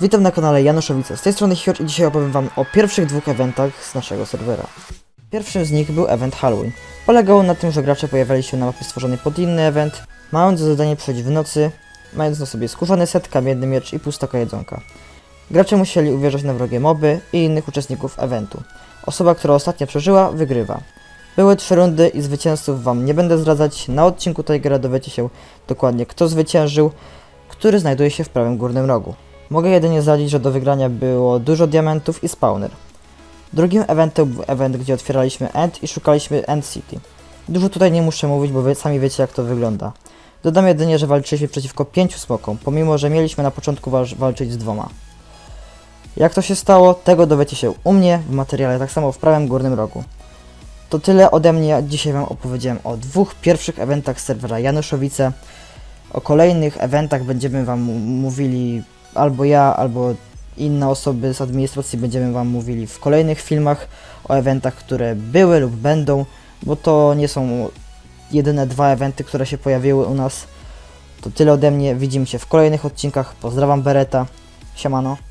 Witam na kanale Januszowice, z tej strony Hior i dzisiaj opowiem wam o pierwszych dwóch eventach z naszego serwera. Pierwszym z nich był event Halloween. Polegał na tym, że gracze pojawiali się na mapie stworzonej pod inny event, mając za zadanie przejść w nocy, mając na sobie skórzany set, kamienny miecz i pustaka jedzonka. Gracze musieli uwierzać na wrogie moby i innych uczestników eventu. Osoba, która ostatnio przeżyła, wygrywa. Były trzy rundy i zwycięzców wam nie będę zdradzać. Na odcinku Tigera dowiecie się dokładnie kto zwyciężył, który znajduje się w prawym górnym rogu. Mogę jedynie zdradzić, że do wygrania było dużo diamentów i spawner. Drugim eventem był event, gdzie otwieraliśmy End i szukaliśmy End City. Dużo tutaj nie muszę mówić, bo wy sami wiecie jak to wygląda. Dodam jedynie, że walczyliśmy przeciwko pięciu smokom, pomimo że mieliśmy na początku walczyć z dwoma. Jak to się stało, tego dowiecie się u mnie w materiale, tak samo w prawym górnym rogu. To tyle ode mnie, dzisiaj wam opowiedziałem o dwóch pierwszych eventach serwera Januszowice. O kolejnych eventach będziemy wam mówili albo ja, albo inne osoby z administracji będziemy wam mówili w kolejnych filmach o eventach, które były lub będą, bo to nie są jedyne dwa eventy, które się pojawiły u nas. To tyle ode mnie, widzimy się w kolejnych odcinkach. Pozdrawiam Bereta. Siemano.